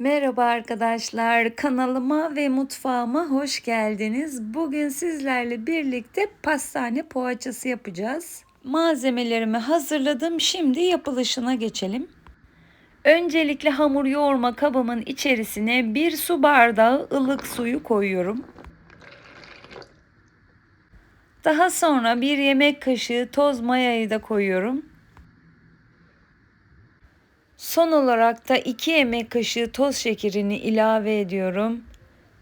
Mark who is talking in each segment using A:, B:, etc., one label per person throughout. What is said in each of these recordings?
A: Merhaba arkadaşlar, kanalıma ve mutfağıma hoş geldiniz. Bugün sizlerle birlikte pastane poğaçası yapacağız. Malzemelerimi hazırladım. Şimdi yapılışına geçelim. Öncelikle hamur yoğurma kabımın içerisine bir su bardağı ılık suyu koyuyorum. Daha sonra bir yemek kaşığı toz mayayı da koyuyorum. Son olarak da 2 yemek kaşığı toz şekerini ilave ediyorum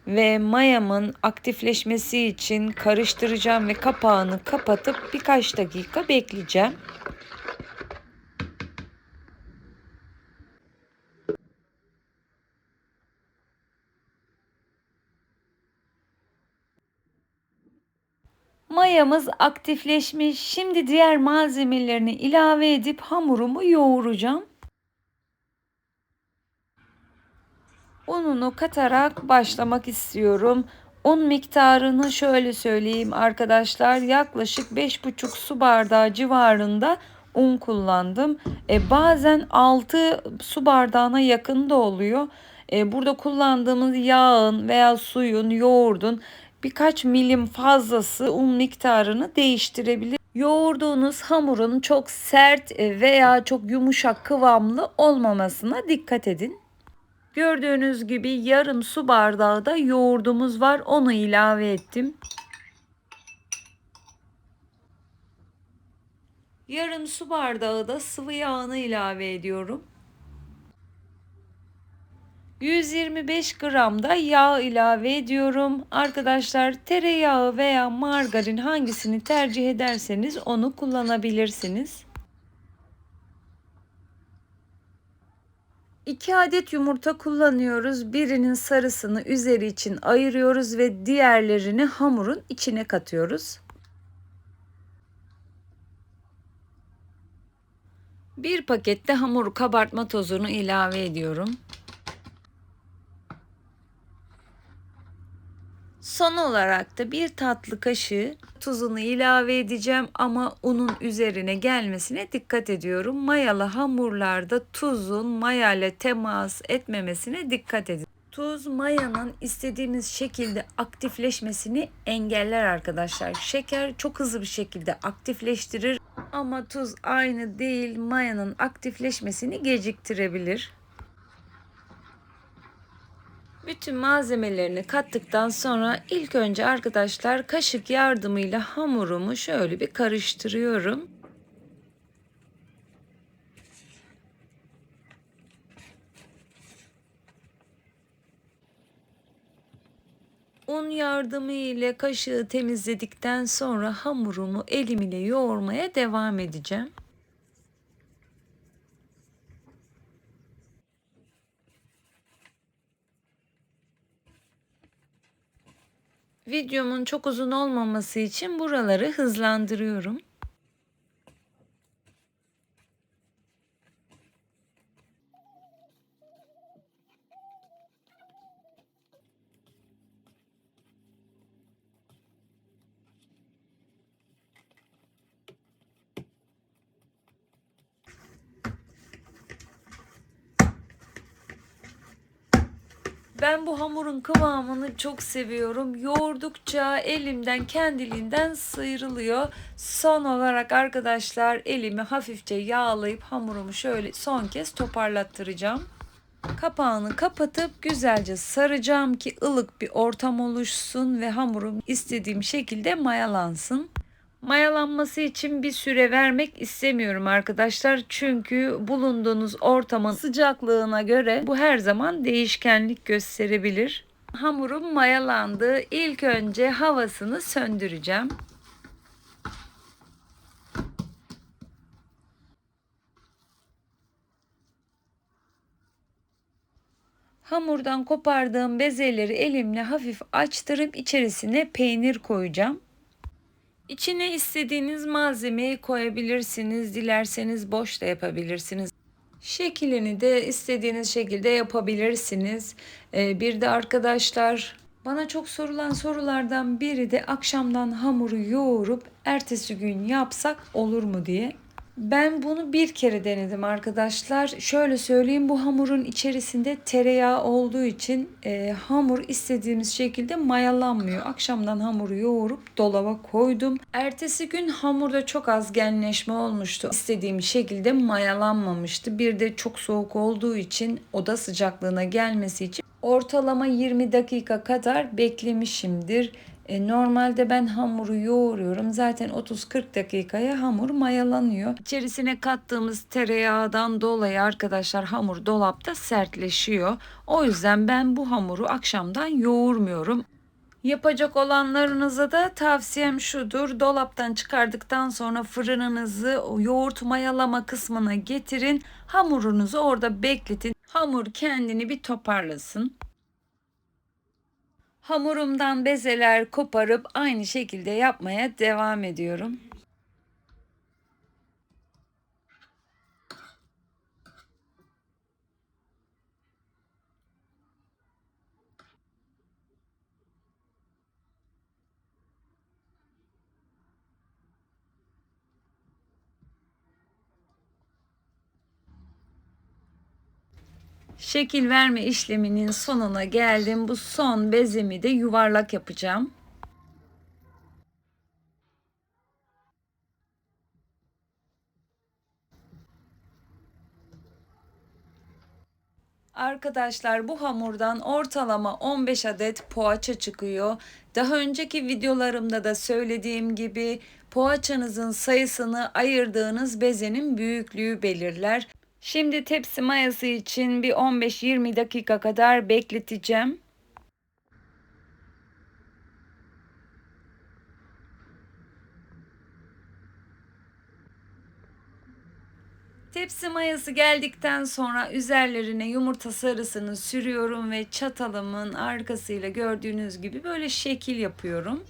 A: ve mayamın aktifleşmesi için karıştıracağım ve kapağını kapatıp birkaç dakika bekleyeceğim. Mayamız aktifleşmiş. Şimdi diğer malzemelerini ilave edip hamurumu yoğuracağım. Ununu katarak başlamak istiyorum. Un miktarını şöyle söyleyeyim arkadaşlar. Yaklaşık 5,5 su bardağı civarında un kullandım. E, bazen 6 su bardağına yakın da oluyor. E, burada kullandığımız yağın veya suyun, yoğurdun birkaç milim fazlası un miktarını değiştirebilir. Yoğurduğunuz hamurun çok sert veya çok yumuşak kıvamlı olmamasına dikkat edin. Gördüğünüz gibi yarım su bardağı da yoğurdumuz var. Onu ilave ettim. Yarım su bardağı da sıvı yağını ilave ediyorum. 125 gram da yağ ilave ediyorum. Arkadaşlar tereyağı veya margarin hangisini tercih ederseniz onu kullanabilirsiniz. 2 adet yumurta kullanıyoruz. Birinin sarısını üzeri için ayırıyoruz ve diğerlerini hamurun içine katıyoruz. Bir pakette hamur kabartma tozunu ilave ediyorum. Son olarak da bir tatlı kaşığı tuzunu ilave edeceğim ama unun üzerine gelmesine dikkat ediyorum. Mayalı hamurlarda tuzun mayayla temas etmemesine dikkat edin. Tuz mayanın istediğimiz şekilde aktifleşmesini engeller arkadaşlar. Şeker çok hızlı bir şekilde aktifleştirir ama tuz aynı değil mayanın aktifleşmesini geciktirebilir. Bütün malzemelerini kattıktan sonra ilk önce arkadaşlar kaşık yardımıyla hamurumu şöyle bir karıştırıyorum. Un yardımı ile kaşığı temizledikten sonra hamurumu elim ile yoğurmaya devam edeceğim. Videomun çok uzun olmaması için buraları hızlandırıyorum. Ben bu hamurun kıvamını çok seviyorum. Yoğurdukça elimden kendiliğinden sıyrılıyor. Son olarak arkadaşlar elimi hafifçe yağlayıp hamurumu şöyle son kez toparlattıracağım. Kapağını kapatıp güzelce saracağım ki ılık bir ortam oluşsun ve hamurum istediğim şekilde mayalansın. Mayalanması için bir süre vermek istemiyorum arkadaşlar. Çünkü bulunduğunuz ortamın sıcaklığına göre bu her zaman değişkenlik gösterebilir. Hamurum mayalandı. İlk önce havasını söndüreceğim. Hamurdan kopardığım bezeleri elimle hafif açtırıp içerisine peynir koyacağım. İçine istediğiniz malzemeyi koyabilirsiniz. Dilerseniz boş da yapabilirsiniz. Şeklini de istediğiniz şekilde yapabilirsiniz. Ee, bir de arkadaşlar bana çok sorulan sorulardan biri de akşamdan hamuru yoğurup ertesi gün yapsak olur mu diye. Ben bunu bir kere denedim arkadaşlar. Şöyle söyleyeyim bu hamurun içerisinde tereyağı olduğu için e, hamur istediğimiz şekilde mayalanmıyor. Akşamdan hamuru yoğurup dolaba koydum. Ertesi gün hamurda çok az genleşme olmuştu. İstediğim şekilde mayalanmamıştı. Bir de çok soğuk olduğu için oda sıcaklığına gelmesi için ortalama 20 dakika kadar beklemişimdir. E, normalde ben hamuru yoğuruyorum. Zaten 30-40 dakikaya hamur mayalanıyor. İçerisine kattığımız tereyağından dolayı arkadaşlar hamur dolapta sertleşiyor. O yüzden ben bu hamuru akşamdan yoğurmuyorum. Yapacak olanlarınıza da tavsiyem şudur. Dolaptan çıkardıktan sonra fırınınızı yoğurt mayalama kısmına getirin. Hamurunuzu orada bekletin. Hamur kendini bir toparlasın. Hamurumdan bezeler koparıp aynı şekilde yapmaya devam ediyorum. Şekil verme işleminin sonuna geldim. Bu son bezemi de yuvarlak yapacağım. Arkadaşlar bu hamurdan ortalama 15 adet poğaça çıkıyor. Daha önceki videolarımda da söylediğim gibi poğaçanızın sayısını ayırdığınız bezenin büyüklüğü belirler. Şimdi tepsi mayası için bir 15-20 dakika kadar bekleteceğim. Tepsi mayası geldikten sonra üzerlerine yumurta sarısını sürüyorum ve çatalımın arkasıyla gördüğünüz gibi böyle şekil yapıyorum.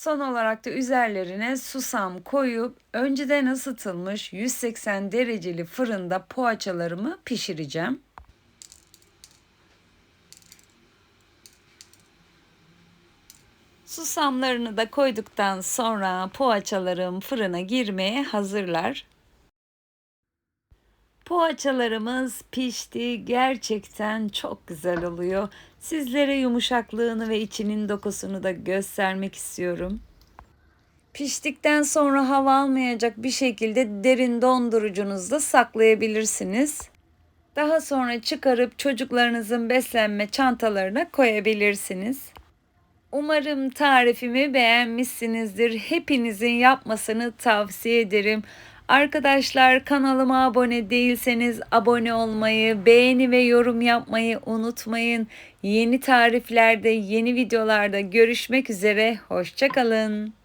A: Son olarak da üzerlerine susam koyup önceden ısıtılmış 180 dereceli fırında poğaçalarımı pişireceğim. Susamlarını da koyduktan sonra poğaçalarım fırına girmeye hazırlar. Poğaçalarımız pişti. Gerçekten çok güzel oluyor. Sizlere yumuşaklığını ve içinin dokusunu da göstermek istiyorum. Piştikten sonra hava almayacak bir şekilde derin dondurucunuzda saklayabilirsiniz. Daha sonra çıkarıp çocuklarınızın beslenme çantalarına koyabilirsiniz. Umarım tarifimi beğenmişsinizdir. Hepinizin yapmasını tavsiye ederim. Arkadaşlar kanalıma abone değilseniz abone olmayı, beğeni ve yorum yapmayı unutmayın. Yeni tariflerde, yeni videolarda görüşmek üzere. Hoşçakalın.